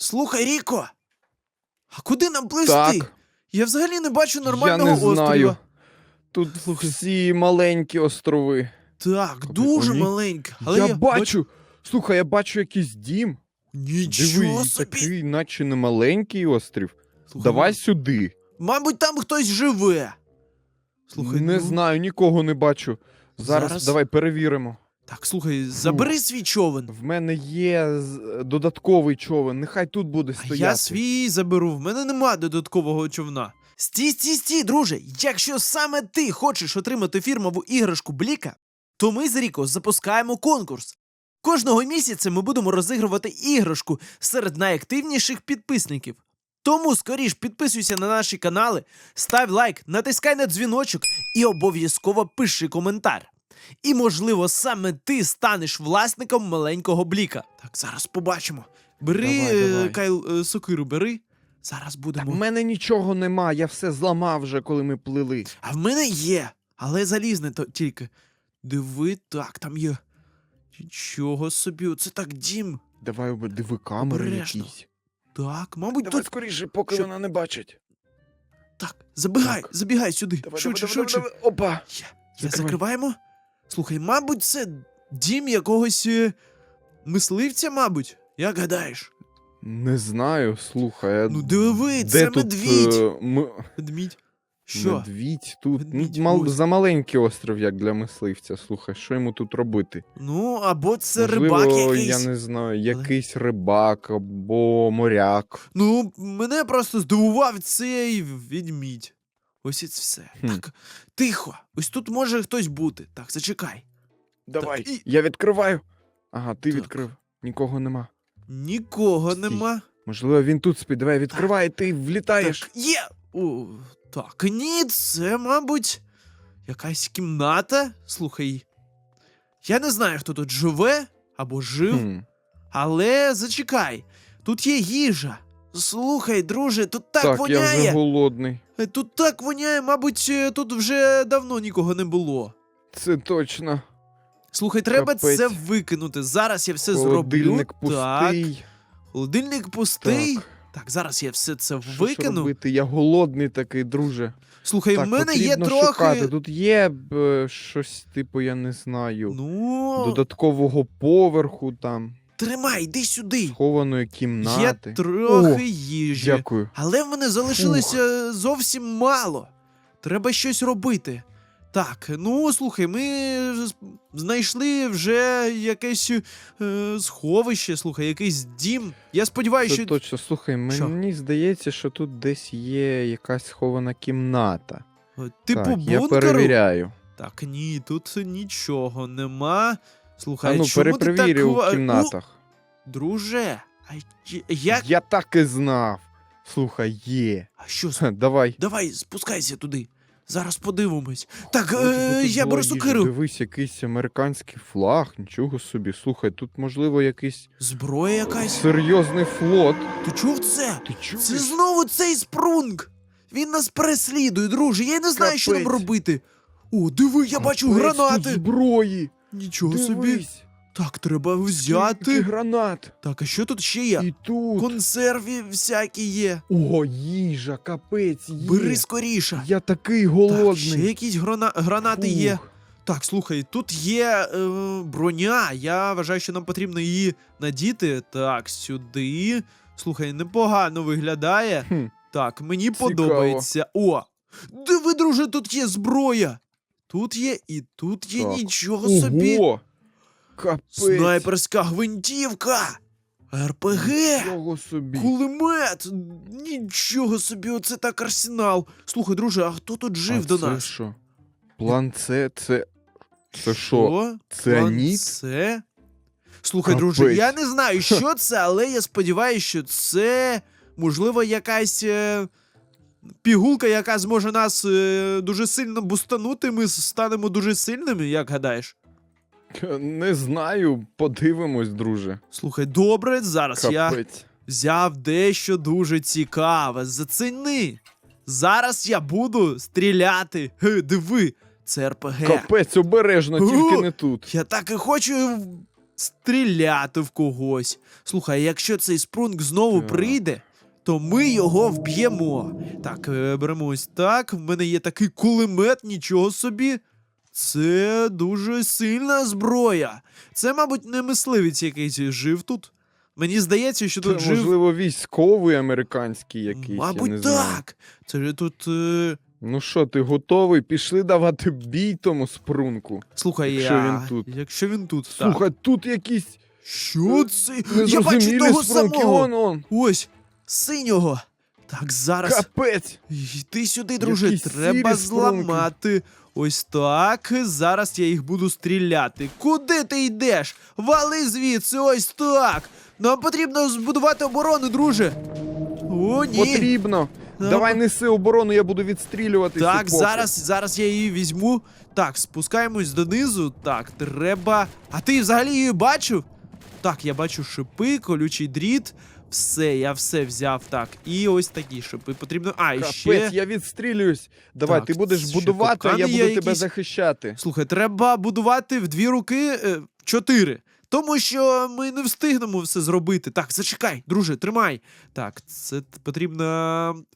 Слухай, Ріко. А куди нам пливсти? Так. Я взагалі не бачу Я нормального не знаю. острова. Тут всі маленькі острови. Так, Куди? дуже Ой. маленька. Але я, бачу. Слухай, я бачу якийсь дім. Нічого Диви, собі. такий, наче не маленький острів. Слухай, Давай сюди. Мабуть, там хтось живе. Слухай, не ну... знаю, нікого не бачу. Зараз, Зараз. давай перевіримо. Так, слухай, забери свій човен. В мене є з- додатковий човен. Нехай тут буде А стояти. я свій заберу, в мене нема додаткового човна. Стій, стій, стій, друже. Якщо саме ти хочеш отримати фірмову іграшку Бліка, то ми з Ріко запускаємо конкурс. Кожного місяця ми будемо розігрувати іграшку серед найактивніших підписників. Тому скоріш підписуйся на наші канали, став лайк, натискай на дзвіночок і обов'язково пиши коментар. І, можливо, саме ти станеш власником маленького бліка. Так, зараз побачимо. Бери, Давай, е, давай. Кайл, е, сокиру, бери. Зараз будемо. в мене нічого нема, я все зламав вже, коли ми плили. А в мене є, але залізне то тільки. Диви, так, там є. Нічого собі, оце так дім. Давай оба- диви камери Обережно. якісь. Так, мабуть, Давай тут. скоріше, поки Що? вона не бачить. Так, забігай, Так. забігай сюди. Давай, швидше, давай, давай, швидше. давай. Опа. Є. Є, Закривай. закриваємо. Слухай, мабуть, це дім якогось е, мисливця, мабуть. Як гадаєш? Не знаю, слухай. а Ну диви, де це тут, медвідь. е, м- Ведмідь. Що? Медвідь тут. Ведмідь, ну, мал... ось. За маленький остров, як для мисливця. Слухай, що йому тут робити? Ну, або це Можливо, рибак якийсь. я не знаю, якийсь рибак або моряк. Ну, мене просто здивував цей відмідь. Ось і все. Хм. Так, тихо. Ось тут може хтось бути. Так, зачекай. Давай, і- я відкриваю. Ага, ти Так. відкрив. Нікого нема. Нікого Стій. нема. Можливо, він тут спить. Давай відкривай, ти влітаєш. Так, є. О, так, ні, це, мабуть, якась кімната. Слухай. Я не знаю, хто тут живе або жив, Хм. але зачекай. Тут є їжа. Слухай, друже, тут так, Так, я воняє. вже голодний. Е, Тут так воняє, мабуть, е, тут вже давно нікого не було. Це точно. Слухай, треба Капець. це викинути. Зараз я все Холодильник зроблю. Так. пустий. Холодильник пустий. Так. Так. зараз я все це Що ж викину. робити? Я голодний такий, друже. Слухай, так, в мене є потрібно трохи. шукати. Тут є е, щось, типу, я не знаю. Ну, Додаткового поверху там, тримай, йди сюди. схованої Є трохи О, їжі. Дякую. Але в мене залишилося зовсім мало. Треба щось робити. Так, ну слухай, ми знайшли вже якесь е, сховище, слухай, якийсь дім. Я сподіваюся, що. точно. Слухай, Що? мені здається, що тут десь є якась схована кімната. Типу так, я бункеру. перевіряю. Так, ні, тут нічого нема. Слухай, А ну, чому ти перепровірю так... у ва- кімнатах. О, друже, а я- як. Я так і знав. Слухай, є. А що? Ха, Давай. Давай, спускайся туди. Зараз подивимось. Так, би е, я беру сокиру. Дивись, якийсь американський флаг, нічого собі. Слухай, тут можливо якийсь Зброя якась. серйозний флот. Ти чув це? Ти чуєш? Це знову цей спрунг. Він нас переслідує, друже. Я не знаю, що нам робити. О, диви, я бачу Капець, тут гранати. зброї. Нічого собі. Дивись. Так, треба Скільки взяти. гранат. Так, а що тут ще є? І тут. Консерві всякі є. О, їжа, капець, є. Бери скоріше. Я такий Так, голодний. ще якісь грана... гранати є. Фух. Так, слухай, тут є е, броня. Я вважаю, що нам потрібно її надіти. Так, сюди. Слухай, непогано виглядає. Хм. Так, мені Цікаво. подобається. О! Диви, друже, тут є зброя. Тут є і тут є Так. нічого собі. Капець. Снайперська гвинтівка. РПГ. Нічого собі. Кулемет. Нічого собі, оце так арсенал. Слухай, друже, а хто тут жив а до це нас? що? План С, це. Це що? Цианіт? Це? Слухай, Капець. друже, я не знаю, що це, але я сподіваюся, що це можливо якась е, пігулка, яка зможе нас е, дуже сильно бустанути. Ми станемо дуже сильними, як гадаєш? Не знаю, подивимось, друже. Слухай, добре, зараз я Капець. взяв дещо дуже цікаве. Заціни. Зараз я буду стріляти. Ге, диви, це РПГ. Капець, обережно, тільки не тут. Я так і хочу стріляти в когось. Слухай, якщо цей спрунг знову Так. прийде, то ми його вб'ємо. Так, е, беремо ось так. В мене є такий кулемет, нічого собі. Це дуже сильна зброя. Це, мабуть, не мисливець якийсь жив тут. Мені здається, що тут Це, жив. можливо, військовий американський якийсь. я Мабуть, не знаю. так. Це ж тут. Е... Ну що, ти готовий? Пішли давати бій тому спрунку. Слухай, Якщо я... він тут. Якщо він тут. Слухай, тут якісь Що це? Я бачу того спрунки. самого. Он, он. Ось, синього. Так, зараз. Капець. Йди сюди, друже. Якісь Треба сірі зламати. Ось так. Зараз я їх буду стріляти. Куди ти йдеш? Вали звідси, ось так. Нам потрібно збудувати оборону, друже. О, ні. Потрібно. Нам Давай неси оборону, я буду відстрілювати. Так, зараз, зараз я її візьму. Так, спускаємось донизу. Так, треба. А ти взагалі її бачив? Так, я бачу шипи, колючий дріт. Все, я все взяв. Так, і ось такі шипи потрібно. А, і Капець, ще. я відстрілююсь. Давай, Так, ти будеш ще будувати, а я капкани буду є тебе якісь. захищати. Слухай, треба будувати в дві руки е, чотири. Тому що ми не встигнемо все зробити. Так, зачекай, друже, тримай. Так, це потрібно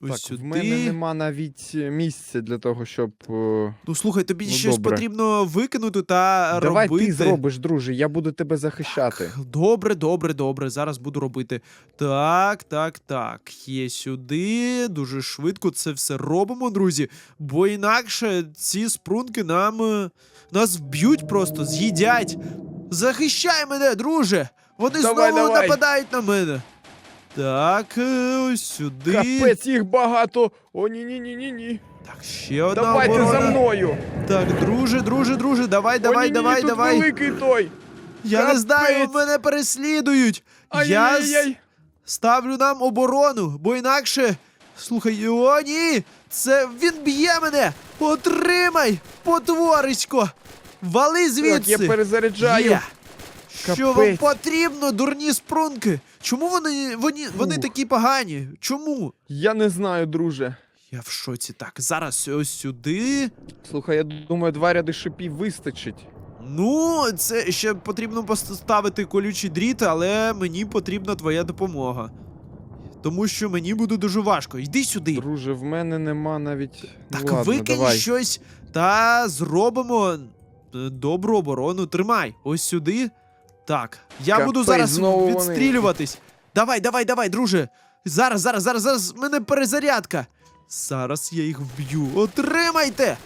ось Так, сюди. в мене нема навіть е, місця для того, щоб. е, Ну слухай, тобі Ну, щось добре. потрібно викинути та Давай робити. ти зробиш, друже, я буду тебе захищати. Добре, добре, добре. Зараз буду робити. Так, так, так. Є сюди. Дуже швидко це все робимо, друзі. Бо інакше ці спрунки нам е, нас вб'ють просто, з'їдять. Захищай мене, друже! Вони Давай, знову давай. нападають на мене. Так, е, ось сюди. Капець, їх багато. О, ні, ні, ні, ні, ні. Так, ще одна Давайте оборона. за мною. Так, друже, друже, друже, давай, давай, О, ні, ні, давай, тут давай. великий той. Я не знаю, мене переслідують. Я Ай-яй-яй. ставлю нам оборону, бо інакше. Слухай, о, ні! Це він б'є мене! Отримай, потворисько! Вали звідси! Так, я перезаряджаю. Є. Що вам Капець. потрібно, дурні спрунки? Чому вони, вони, вони Фух. такі погані? Чому? Я не знаю, друже. Я в шоці. Так, зараз ось сюди. Слухай, я думаю, два ряди шипів вистачить. Ну, це ще потрібно поставити колючий дріт, але мені потрібна твоя допомога. Тому що мені буде дуже важко. Йди сюди. Друже, в мене нема навіть. Ну, Так ладно, викинь давай. щось та зробимо добру оборону. Тримай, ось сюди. Так, я Капець, буду зараз знову вони. відстрілюватись. Давай, давай, давай, друже. Зараз, зараз, зараз, зараз. в мене перезарядка. Зараз я їх вб'ю. Отримайте!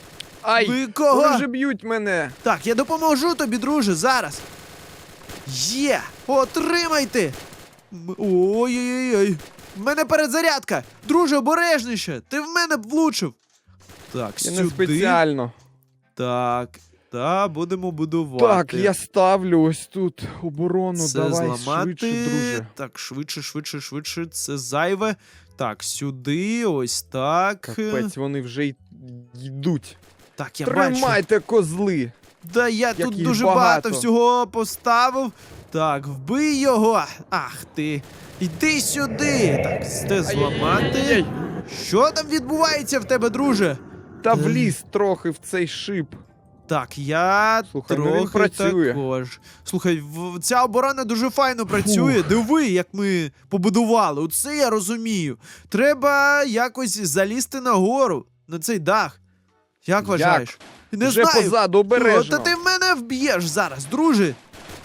Ай! Ви кого? Вони вже б'ють мене. Так, я допоможу тобі, друже, зараз. Є! Отримайте! Ой-ой-ой. В мене перезарядка! Друже, обережніше! Ти в мене влучив! Так, Я сюди. не спеціально. Так, та будемо будувати. Так, я ставлю ось тут оборону. це Давай зламати. швидше, друже. Так, швидше, швидше, швидше. Це зайве. Так, сюди, ось так. Капець, вони вже йдуть. Так, я бачу. Козли. Да я тут дуже багато. багато. всього поставив. Так, вбий його. Ах ти. Іди сюди. Так, це зламати. Ай-яй-яй. Що там відбувається в тебе, друже? Та вліз трохи в цей шип. Так, я Слухай, ну він трохи працює. також. Слухай, в- ця оборона дуже файно працює. Диви, як ми побудували. Оце я розумію. Треба якось залізти нагору, на цей дах. Як вважаєш? Не Вже знаю. позаду О, обережно. Та ти в мене вб'єш зараз, друже.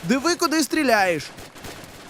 Диви, куди стріляєш.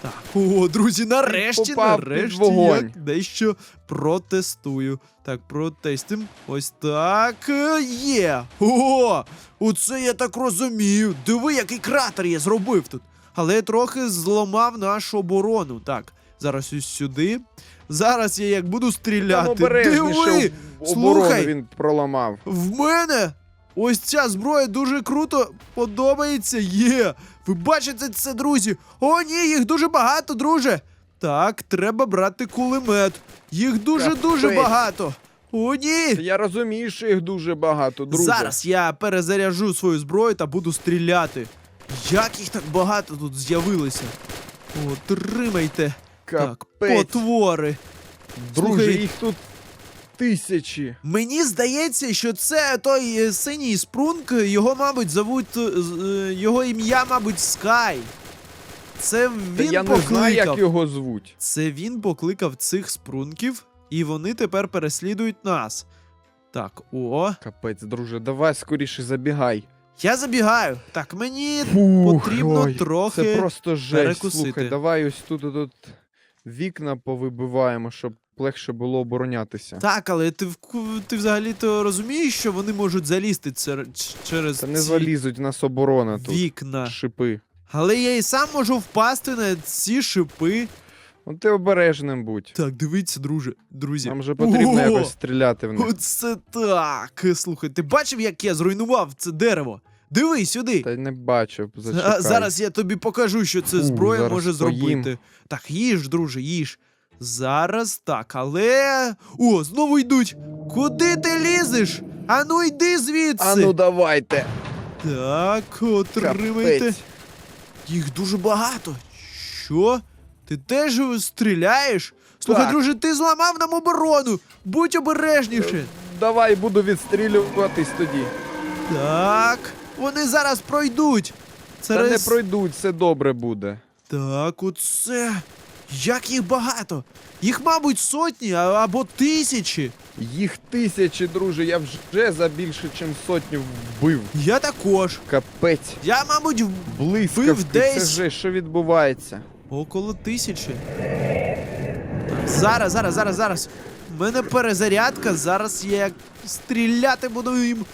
Так, о, друзі, нарешті, попав під нарешті вогонь. я дещо протестую. Так, протестим. Ось так. е, Є. О, оце я так розумію. Диви, який кратер я зробив тут. Але я трохи зламав нашу оборону. Так, зараз ось сюди. Зараз я як буду Там стріляти. обережніше Диви! об- оборону Слухай! він проламав. В мене ось ця зброя дуже круто подобається. Є. Ви бачите це, друзі? О, ні, їх дуже багато, друже. Так, треба брати кулемет. Їх дуже-дуже багато. О, ні. Я розумію, що їх дуже багато, друже. Зараз я перезаряжу свою зброю та буду стріляти. Як їх так багато тут з'явилося? О, тримайте. Так, потвори. Друже, Слухай. їх тут тисячі. Мені здається, що це той е, синій спрунг, його, мабуть, зовуть. е, е, Його ім'я, мабуть, Скай. це Та він я не знаю, як його звуть. Це він покликав цих спрунків, і вони тепер переслідують нас. Так, о, Капець, друже, давай скоріше забігай. я забігаю. Так, мені Фух, потрібно ой, трохи Це просто жесть. перекусити. Слухай, давай ось тут, тут вікна повибиваємо, щоб легше було оборонятися. Так, але ти, в- ти взагалі-то розумієш, що вони можуть залізти цер- через Та не ці залізуть в нас оборона тут. вікна. Шипи. Але я і сам можу впасти на ці шипи. Ну ти обережним будь. Так, дивіться, друже, друзі. Нам же потрібно О! якось стріляти в них. Оце так. Слухай, ти бачив, як я зруйнував це дерево? Диви сюди. Та не бачив, А, зараз я тобі покажу, що це Фу, зброя зараз може поїм. зробити. Так, їж, друже, їж. Зараз так, але. О, знову йдуть. Куди ти лізеш? Ану йди звідси. А ну давайте. Так, отримайте. Капець. Їх дуже багато. Що? Ти теж стріляєш? Слухай, Так. друже, ти зламав нам оборону. Будь обережніше. Давай буду відстрілюватись тоді. Так, вони зараз пройдуть. Та не пройдуть, все добре буде. Так, оце. Як їх багато? Їх, мабуть, сотні або тисячі. Їх тисячі, друже, я вже за більше, ніж сотню вбив. Я також. Капець. Я, мабуть, в- Блискавки, десь- це же що відбувається? около тисячі. Зараз, зараз, зараз, зараз. У мене перезарядка, зараз я як стріляти буду їм.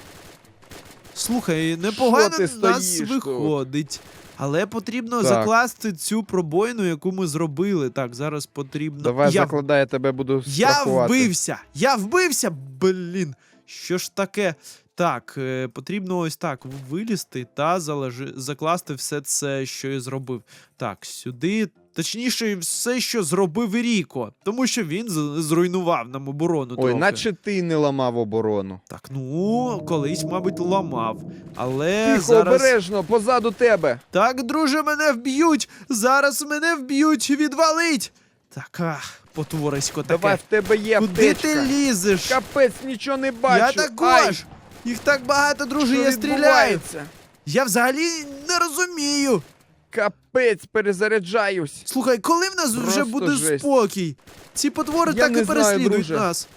Слухай, непогано нас стоїш тут? Але потрібно Так. закласти цю пробойну, яку ми зробили. Так, зараз потрібно. Давай я закладай, я тебе буду Я вбився! Я вбився! Блін! Що ж таке? Так, е, потрібно ось так вилізти та залежи... закласти все це, що я зробив. Так, сюди. Точніше, все, що зробив Ріко, тому що він зруйнував нам оборону. Ой, трохи. наче ти не ламав оборону. Так, ну, колись, мабуть, ламав. Але Тихо, зараз. обережно, позаду тебе. Так, друже, мене вб'ють! Зараз мене вб'ють! Відвалить! Так, ах, потворисько таке. Давай, в тебе є Куди аптечка. ти лізеш? Капець, нічого не бачу. Я також. Ай, Їх так багато, друже, що я стріляю. відбувається? Я взагалі не розумію. Капець, перезаряджаюсь. Слухай, коли в нас вже буде жесть. спокій? Ці потвори Я так не і знаю, переслідують друже. нас.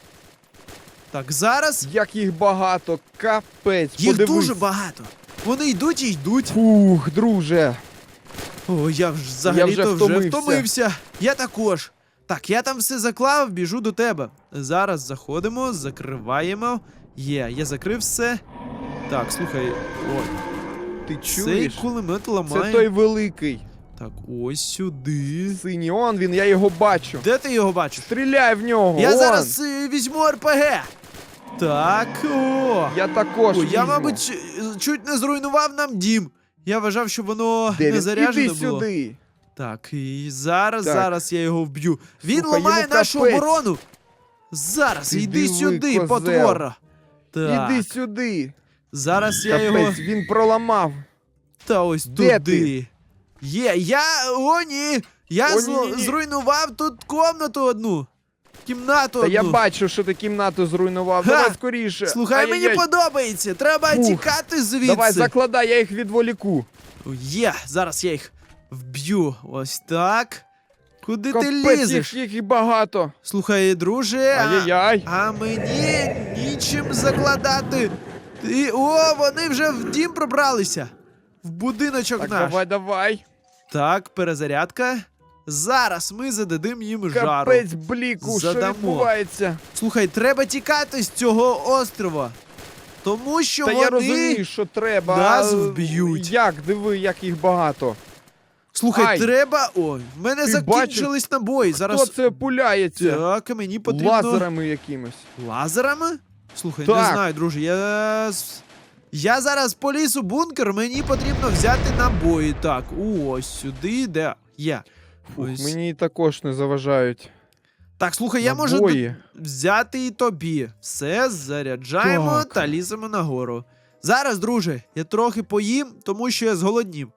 Так, зараз Як їх багато, капець. їх подивись. дуже багато. Вони йдуть і йдуть. Фух, друже. О, я взагалі вже то вже втомився. втомився. Я також. Так, я там все заклав, біжу до тебе. Зараз заходимо, закриваємо. Є, я закрив все. Так, слухай, о, Ти цей кулемет ламає. Це той великий. Так, ось сюди. Синій, он він, я його бачу. Де ти його бачиш? Стріляй в нього. Я он. зараз е, візьму РПГ. Так, о. Я також. О, я, візьму. мабуть, е, чуть не зруйнував нам дім. Я вважав, що воно Де не він? заряджене Іди було. сюди. Так, і зараз, Так. зараз я його вб'ю. Він Слухай, ламає йому нашу капець. оборону. Зараз, Іди йди сюди, козел. потвора. Так, Іди сюди. Зараз я Капець, його. він проламав. Та ось Де туди. Є, я. О, ні! Я О, ні-ні-ні. зруйнував тут комнату одну. Кімнату Та одну. я бачу, що ти кімнату зруйнував. Ха! Давай скоріше. Слухай, мені Ай-яй-яй. подобається. Треба Фух. тікати звідси. Давай закладай, я їх відволіку. Є, зараз я їх вб'ю. Ось так. Куди ти Капець, лізеш? їх, їх і багато. Слухай, друже, а, Ай-яй-яй. а мені нічим закладати. Ти... О, вони вже в дім пробралися. В будиночок Так, наш. давай, давай. Так, перезарядка. Зараз ми зададим їм жару. Капець, бліку, що Задамо. відбувається? Слухай, треба тікати з цього острова. Тому що Та вони. я розумію, що треба. нас а, вб'ють. Як, диви, як їх багато. Слухай, Ай. треба. Ой, в мене Ти закінчились набої. Зараз. Хто це пуляється? Так, мені потрібно. Лазерами якимось. Лазерами? Слухай, не знаю, друже, я. Я зараз поліз у бункер, мені потрібно взяти набої. Так, ось сюди, де. Є. Фух, Ось. мені також не заважають. Так, слухай, я можу взяти і тобі. Все, заряджаємо Так. та ліземо нагору. Зараз, друже, я трохи поїм, тому що я зголоднів.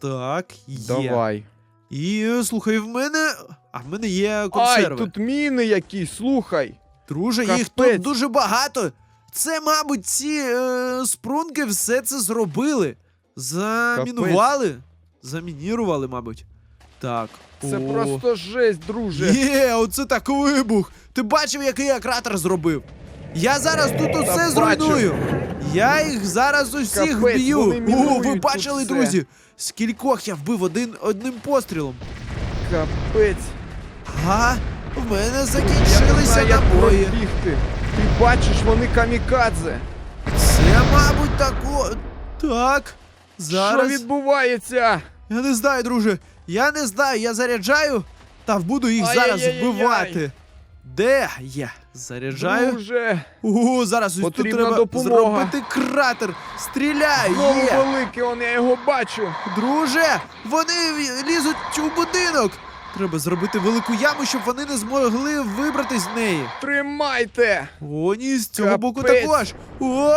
Так, є. Давай. І слухай, в мене. А в мене є Ай, консерви. тут міни якісь, слухай. Друже, їх тут дуже багато. Це, мабуть, ці е, спрунки все це зробили. Замінували. Замінірували, мабуть. Так. Це о. просто жесть, друже. Є, оце так вибух! Ти бачив, який я кратер зробив? Я зараз тут усе бачу. зруйную. Я їх зараз усіх Капець, б'ю. вони О, мінують ви тут бачили, все. друзі? Скількох я вбив один одним пострілом. Капець. Ага, в мене закінчилися набої. Ти бачиш, вони камікадзе. Це, мабуть, тако. Так. Зараз. Що відбувається? Я не знаю, друже. Я не знаю, я заряджаю та буду їх зараз Ай-яй-яй-яй. вбивати. Де я? Заряджаю. Друже, О, зараз ось тут треба допомога. зробити кратер. Стріляй! знову Є! великий, он, я його бачу. Друже, вони лізуть у будинок. Треба зробити велику яму, щоб вони не змогли вибрати з неї. Тримайте! О, ні, з цього боку також. О!